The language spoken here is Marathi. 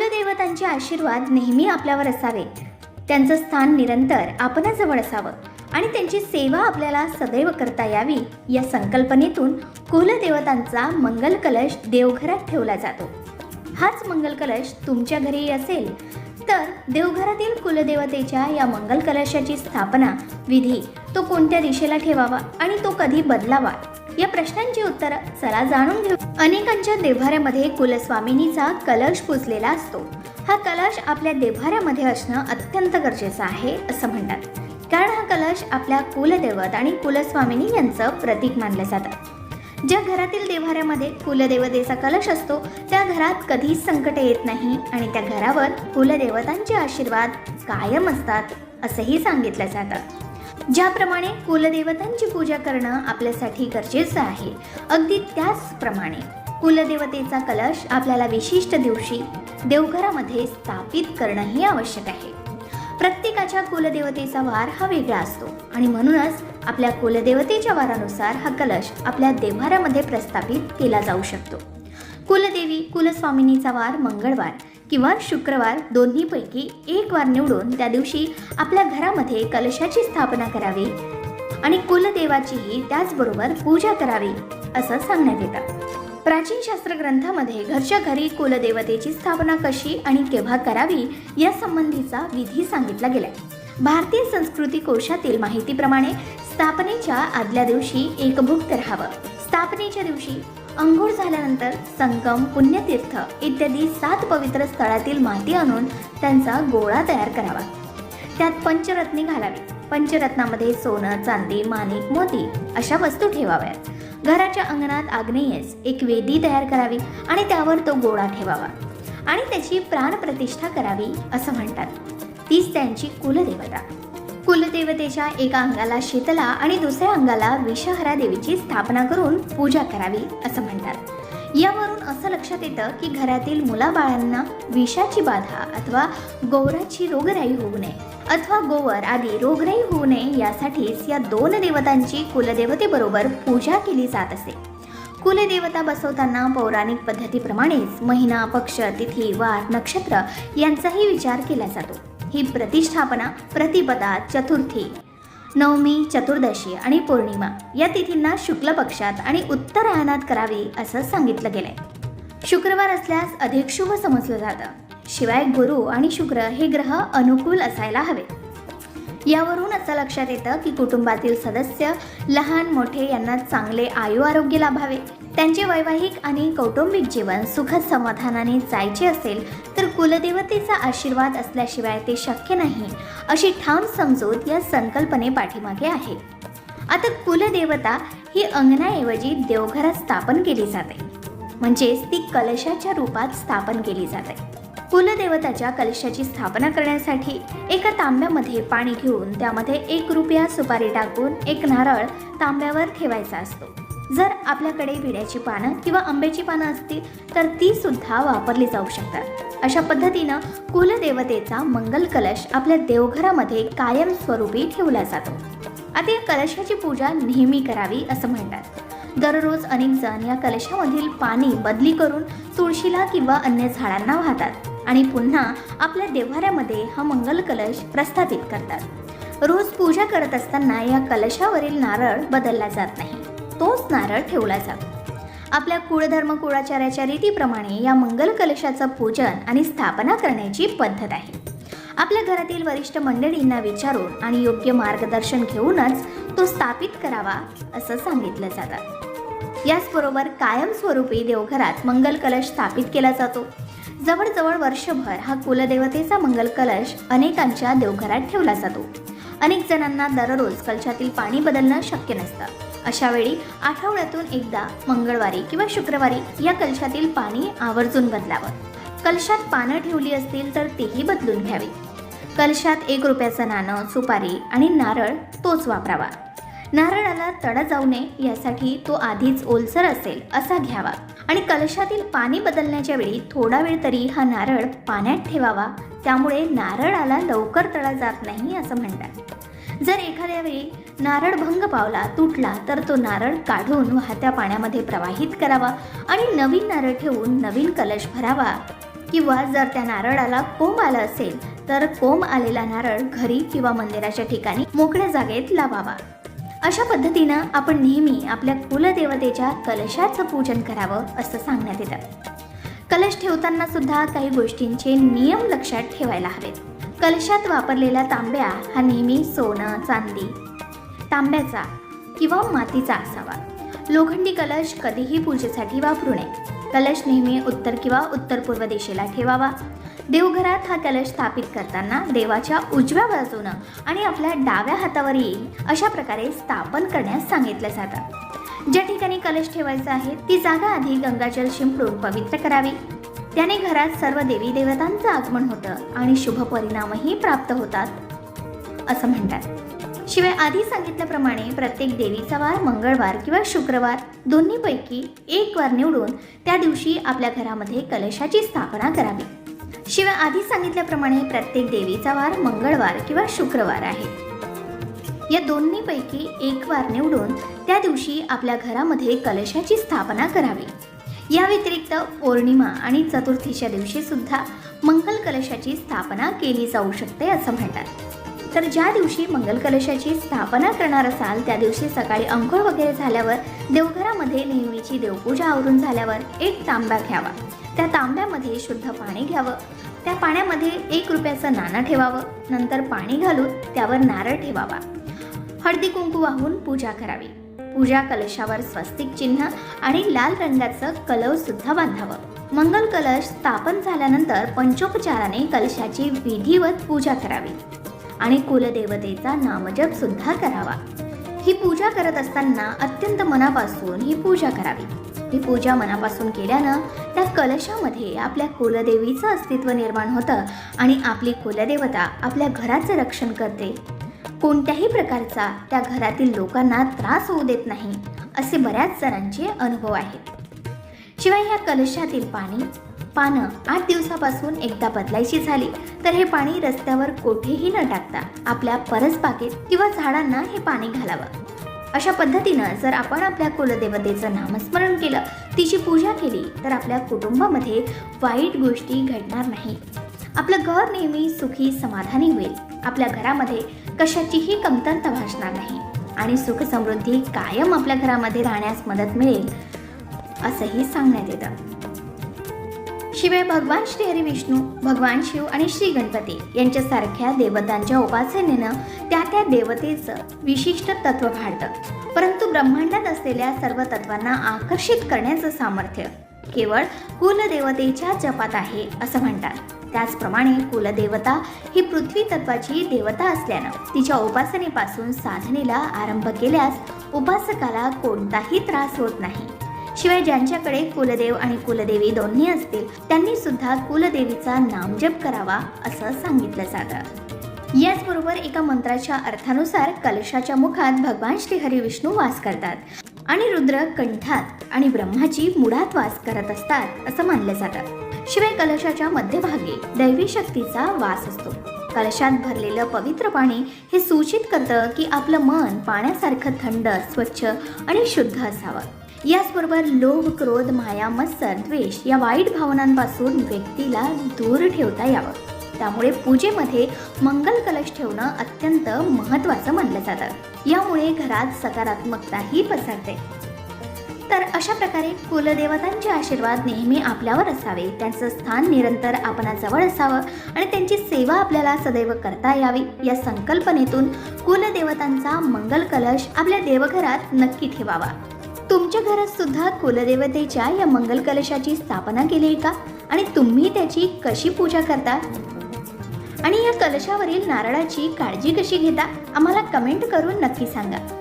कुलदेवतांचे आशीर्वाद नेहमी आपल्यावर असावे. त्यांचं स्थान निरंतर आपणाजवळ असावं आणि त्यांची सेवा आपल्याला सदैव करता यावी या संकल्पनेतून कुलदेवतांचा मंगल कलश देवघरात ठेवला जातो. हाच मंगल कलश तुमच्या घरी असेल तर देवघरातील कुलदेवतेच्या या मंगल कलशाची स्थापना विधी तो कोणत्या दिशेला ठेवावा आणि तो कधी बदलावा या प्रश्नांची उत्तरं चला जाणून घेऊ. अनेकांच्या देव्हाऱ्यामध्ये कुलस्वामिनीचा कलश पुजलेला असतो. हा कलश आपल्या देव्हाऱ्यामध्ये असणं अत्यंत गरजेचं आहे असं म्हणतात. कारण हा कलश आपल्या कुलदैवत आणि कुलस्वामिनी यांचं प्रतीक मानलं जातं. ज्या घरातील देव्हाऱ्यामध्ये कुलदेवतेचा कलश असतो त्या घरात कधीच संकट येत नाही आणि त्या घरावर कुलदेवतांचे आशीर्वाद कायम असतात असंही सांगितलं जातं. ज्याप्रमाणे कुलदेवतांची पूजा करणं आपल्यासाठी गरजेचं आहे. अगदी त्याचप्रमाणे कुलदेवतेचा कलश आपल्याला विशिष्ट दिवशी देवघरामध्ये स्थापित करणंही आवश्यक आहे. प्रत्येकाच्या कुलदेवतेचा वार हा वेगळा असतो आणि म्हणूनच आपल्या कुलदेवतेच्या वारानुसार हा कलश आपल्या देव्हाऱ्यामध्ये प्रस्थापित केला जाऊ शकतो. कुलदेवी कुलस्वामिनीचा वार मंगळवार किंवा शुक्रवार दोन्हीपैकी एक वार निवडून त्या दिवशी आपल्या घरामध्ये कलशाची स्थापना करावी आणि कुलदेवाचीही त्याचबरोबर पूजा करावी असं सांगण्यात येतं. प्राचीन शास्त्र ग्रंथामध्ये घरच्या घरी कुलदेवतेची स्थापना कशी आणि केव्हा करावी या संबंधीचा विधी सांगितला गेलाय. भारतीय संस्कृती कोशातील माहितीप्रमाणे स्थापनेच्या आदल्या दिवशी एकभुक्त राहावं स्थापनेच्या दिवशी अंघोळ झाल्यानंतर संगम पुण्यतीर्थ इत्यादी सात पवित्र स्थळातील माती आणून त्यांचा गोळा तयार करावा. त्यात पंचरत्ने घालावी. पंचरत्नामध्ये सोनं चांदी माणिक मोती अशा वस्तू ठेवाव्यात. घराच्या अंगणात आग्नेयेस एक वेदी तयार करावी आणि त्यावर तो गोळा ठेवावा. आणि त्याची प्राणप्रतिष्ठा करावी असं म्हणतात. तीच त्यांची कुलदेवता. कुलदेवतेच्या एका अंगाला शीतला आणि दुसऱ्या अंगाला विषहरा देवीची स्थापना करून पूजा करावी असं म्हणतात. यावरून असं लक्षात येतं की घरातील मुलाबाळांना विषाची बाधा अथवा गोवराची रोगराई होऊ नये अथवा गोवर आदी रोगराई होऊ नये यासाठीच या दोन देवतांची कुलदेवतेबरोबर पूजा केली जात असे. कुलदेवता बसवताना पौराणिक पद्धतीप्रमाणेच महिना पक्ष तिथी वार नक्षत्र यांचाही विचार केला जातो. ही प्रतिष्ठापना प्रतिपदा चतुर्थी नवमी चतुर्दशी आणि पौर्णिमा या तिथींना शुक्ल पक्षात आणि उत्तरायणात करावी असं सांगितलं गेलंय. शुक्रवार असल्यास अधिक शुभ समजलं जातं. शिवाय गुरु आणि शुक्र हे ग्रह अनुकूल असायला हवे. यावरून असं लक्षात येतं की कुटुंबातील सदस्य लहान मोठे यांना चांगले आयु आरोग्य लाभावे. त्यांचे वैवाहिक आणि कौटुंबिक जीवन सुखद समाधानाने जायचे असेल तर कुलदेवतेचा आशीर्वाद असल्याशिवाय ते शक्य नाही अशी ठाम समजूत या संकल्पने पाठीमागे आहे. आता कुलदेवता ही अंगणाऐवजी देवघरात स्थापन केली जाते. म्हणजेच ती कलशाच्या रूपात स्थापन केली जाते. कुलदेवताच्या कलशाची स्थापना करण्यासाठी एका तांब्यामध्ये पाणी घेऊन त्यामध्ये एक रुपया सुपारी टाकून एक नारळ तांब्यावर ठेवायचा असतो. जर आपल्याकडे विड्याची पानं किंवा आंब्याची पानं असतील तर ती सुद्धा वापरली जाऊ शकतात. अशा पद्धतीनं कुलदेवतेचा मंगल कलश आपल्या देवघरामध्ये कायमस्वरूपी ठेवला जातो. आता या कलशाची पूजा नेहमी करावी असं म्हणतात. दररोज अनेक जण या कलशामधील पाणी बदली करून तुळशीला किंवा अन्य झाडांना वाहतात आणि पुन्हा आपल्या देव्हाऱ्यामध्ये हा मंगल कलश प्रस्थापित करतात. रोज पूजा करत असताना या कलशावरील नारळ बदलला जात नाही. तोच नारळ ठेवला जातो. आपल्या कुळधर्म कुळाचार्याच्या रीतीप्रमाणे या मंगल कलशाचं पूजन आणि स्थापना करण्याची पद्धत आहे. आपल्या घरातील वरिष्ठ मंडळींना विचारून आणि योग्य मार्गदर्शन घेऊनच तो स्थापित करावा असं सांगितलं जातं. याचबरोबर कायमस्वरूपी देवघरात मंगल कलश स्थापित केला जातो. जवळजवळ वर्षभर हा कुलदेवतेचा मंगल कलश अनेकांच्या देवघरात ठेवला जातो. अनेक जणांना दररोज कलशातील पाणी बदलणं शक्य नसतं. अशावेळी आठवड्यातून एकदा मंगळवारी किंवा शुक्रवारी या कलशातील पाणी आवर्जून बदलावं. कलशात पानं ठेवली असतील तर तेही बदलून घ्यावी. कलशात एक रुपयाचं नाणं सुपारी आणि नारळ तोच वापरावा. नारळाला तडा जाऊ नये यासाठी तो आधीच ओलसर असेल असा घ्यावा. आणि कलशातील पाणी बदलण्याच्या वेळी थोडा वेळ तरी हा नारळ पाण्यात ठेवावा. त्यामुळे नारळाला लवकर तडा जात नाही असं म्हणतात. जर एखाद्या वेळी नारळ भंग पावला तुटला तर तो नारळ काढून वाहत्या पाण्यामध्ये प्रवाहित करावा आणि नवीन नारळ ठेवून नवीन कलश भरावा. किंवा जर त्या नारळाला कोंब आलं असेल तर कोंब आलेला नारळ घरी किंवा मंदिराच्या ठिकाणी मोकळ्या जागेत लावावा. अशा पद्धतीनं आपण नेहमी आपल्या कुलदेवतेच्या कलशाचं पूजन करावं असं सांगण्यात येतं. कलश ठेवताना सुद्धा काही गोष्टींचे नियम लक्षात ठेवायला हवेत. कलशात वापरलेला तांब्या हा नेहमी सोनं चांदी तांब्याचा किंवा मातीचा असावा. लोखंडी कलश कधीही पूजेसाठी वापरू नये. कलश नेहमी उत्तर किंवा उत्तर पूर्व दिशेला ठेवावा. देवघरात हा कलश स्थापित करताना देवाच्या उजव्या बाजूनं आणि आपल्या डाव्या हातावर येईल अशा प्रकारे स्थापन करण्यास सांगितलं जातं. ज्या ठिकाणी कलश ठेवायचा आहे ती जागा आधी गंगाजल शिंपडून पवित्र करावी. त्याने घरात सर्व देवी देवतांचं आगमन होतं आणि शुभ परिणामही प्राप्त होतात असं म्हणतात. शिवाय आधी सांगितल्याप्रमाणे प्रत्येक देवीचा वार मंगळवार किंवा शुक्रवार दोन्हीपैकी एक वार निवडून त्या दिवशी आपल्या घरामध्ये कलशाची स्थापना करावी. शिवाय आधी सांगितल्याप्रमाणे प्रत्येक देवीचा वार मंगळवार किंवा शुक्रवार आहे. या दोन्हीपैकी एक वार निवडून त्या दिवशी आपल्या घरामध्ये कलशाची स्थापना करावी. या व्यतिरिक्त पौर्णिमा आणि चतुर्थीच्या दिवशी सुद्धा मंगल कलशाची स्थापना केली जाऊ शकते असं म्हणतात. तर ज्या दिवशी मंगल कलशाची स्थापना करणार असाल त्या दिवशी सकाळी अंघोळ वगैरे झाल्यावर देवघरामध्ये नेहमीची देवपूजा आवरून झाल्यावर एक तांब्या घ्यावा. त्या तांब्यामध्ये शुद्ध पाणी घ्यावं. त्या पाण्यामध्ये एक रुपयाचं नाणं ठेवावं. नंतर पाणी घालून त्यावर नारळ ठेवावा. हळदी कुंकू वाहून पूजा करावी. पूजा कलशावर स्वस्तिक चिन्ह आणि लाल रंगाचं कलव सुद्धा बांधावं. मंगल कलश स्थापन झाल्यानंतर पंचोपचाराने कलशाची विधिवत पूजा करावी. आणि कुलदेवतेचा नामजप सुद्धा करावा. ही पूजा करत असताना अत्यंत मनापासून ही पूजा करावी. ही पूजा मनापासून केल्यानं त्या कलशामध्ये आपल्या कुलदेवीचं अस्तित्व निर्माण होतं आणि आपली कुलदेवता आपल्या घराचं रक्षण करते. कोणत्याही प्रकारचा त्या घरातील लोकांना त्रास होऊ देत नाही असे बऱ्याच जणांचे अनुभव आहेत. शिवाय ह्या कलशातील पाणी पानं आठ दिवसापासून एकदा बदलायची झाली तर हे पाणी रस्त्यावर कोठेही न टाकता आपल्या परसबागेत किंवा झाडांना हे पाणी घालावं. अशा पद्धतीनं जर आपण आपल्या कुलदेवतेचं नामस्मरण केलं तिची पूजा केली तर आपल्या कुटुंबामध्ये वाईट गोष्टी घडणार नाही. आपलं घर नेहमी सुखी समाधानी होईल. आपल्या घरामध्ये कशाचीही कमतरता भासणार नाही. आणि सुखसमृद्धी कायम आपल्या घरामध्ये राहण्यास मदत मिळेल असंही सांगण्यात येतं. शिवाय भगवान श्री हरी विष्णू भगवान शिव आणि श्री गणपती यांच्यासारख्या देवतांच्या उपासनेनं त्या त्या देवतेचं विशिष्ट तत्व वाढतं परंतु ब्रह्मांडात असलेल्या सर्व तत्वांना आकर्षित करण्याचं सामर्थ्य केवळ कुलदेवतेच्या जपात आहे असं म्हणतात. त्याचप्रमाणे कुलदेवता ही पृथ्वी तत्वाची देवता असल्यानं तिच्या उपासनेपासून साधनेला आरंभ केल्यास उपासकाला कोणताही त्रास होत नाही. शिवाय ज्यांच्याकडे कुलदेव आणि कुलदेवी दोन्ही असतील त्यांनी सुद्धा कुलदेवीचा नामजप करावा असं सांगितलं जातं. याचबरोबर एका मंत्राच्या अर्थानुसार कलशाच्या मुखात भगवान श्री हरी विष्णू वास करतात आणि रुद्र कंठात आणि ब्रह्माची मुळात वास करत असतात असं मानलं जातं. शिवाय कलशाच्या मध्यभागी दैवी शक्तीचा वास असतो. कलशात भरलेलं पवित्र पाणी हे सूचित करतं की आपलं मन पाण्यासारखं थंड स्वच्छ आणि शुद्ध असावं. याचबरोबर लोभ क्रोध माया मत्सर द्वेष या वाईट भावनांपासून व्यक्तीला दूर ठेवता यावं. त्यामुळे पूजेमध्ये मंगल कलश ठेवणं अत्यंत महत्त्वाचं मानलं जातं. यामुळे घरात सकारात्मकताही पसरते. तर अशा प्रकारे कुलदेवतांचे आशीर्वाद नेहमी आपल्यावर असावे. त्यांचं स्थान निरंतर आपणाजवळ असावं आणि त्यांची सेवा आपल्याला सदैव करता यावी. या संकल्पनेतून कुलदेवतांचा मंगल कलश आपल्या देवघरात नक्की ठेवावा. तुमच्या घरात सुद्धा कुलदेवतेच्या या मंगल कलशाची स्थापना केली आहे का? आणि तुम्ही त्याची कशी पूजा करता? आणि या कलशावरील नारळाची काळजी कशी घेता? आम्हाला कमेंट करून नक्की सांगा.